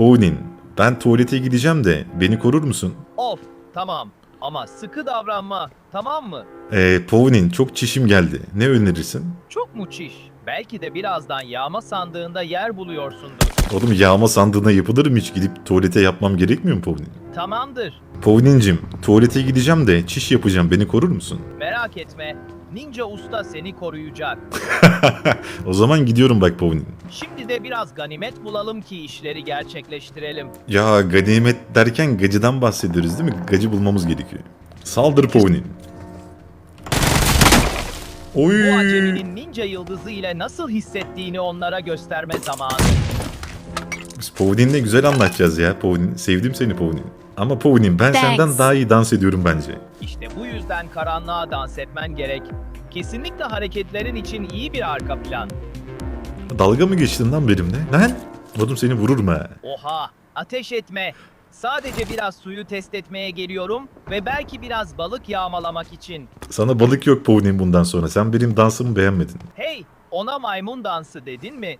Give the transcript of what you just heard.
Pounin, ben tuvalete gideceğim de beni korur musun? Of tamam ama sıkı davranma tamam mı? Ee, Pounin çok çişim geldi. Ne önerirsin? Çok mu çiş? Belki de birazdan yağma sandığında yer buluyorsundur. Oğlum yağma sandığına yapılır mı hiç gidip tuvalete yapmam gerekmiyor mu Pounin? Tamamdır. Pounin'cim tuvalete gideceğim de çiş yapacağım beni korur musun? Merak etme. Ninja usta seni koruyacak. o zaman gidiyorum bak Pounin. Şimdi de biraz ganimet bulalım ki işleri gerçekleştirelim. Ya ganimet derken gacıdan bahsediyoruz değil mi? Gacı bulmamız gerekiyor. Saldır Pounin. Oy. Bu aceminin ninja yıldızı ile nasıl hissettiğini onlara gösterme zamanı. Biz Pounin'le güzel anlaşacağız ya Pounin. Sevdim seni Pounin. Ama Pounin ben Thanks. senden daha iyi dans ediyorum bence. İşte bu yüzden karanlığa dans etmen gerek. Kesinlikle hareketlerin için iyi bir arka plan. Dalga mı geçtin lan benimle? Lan? Oğlum seni vururum ha. Oha, ateş etme. Sadece biraz suyu test etmeye geliyorum ve belki biraz balık yağmalamak için. Sana balık yok Pounin bundan sonra. Sen benim dansımı beğenmedin. Hey, ona maymun dansı dedin mi?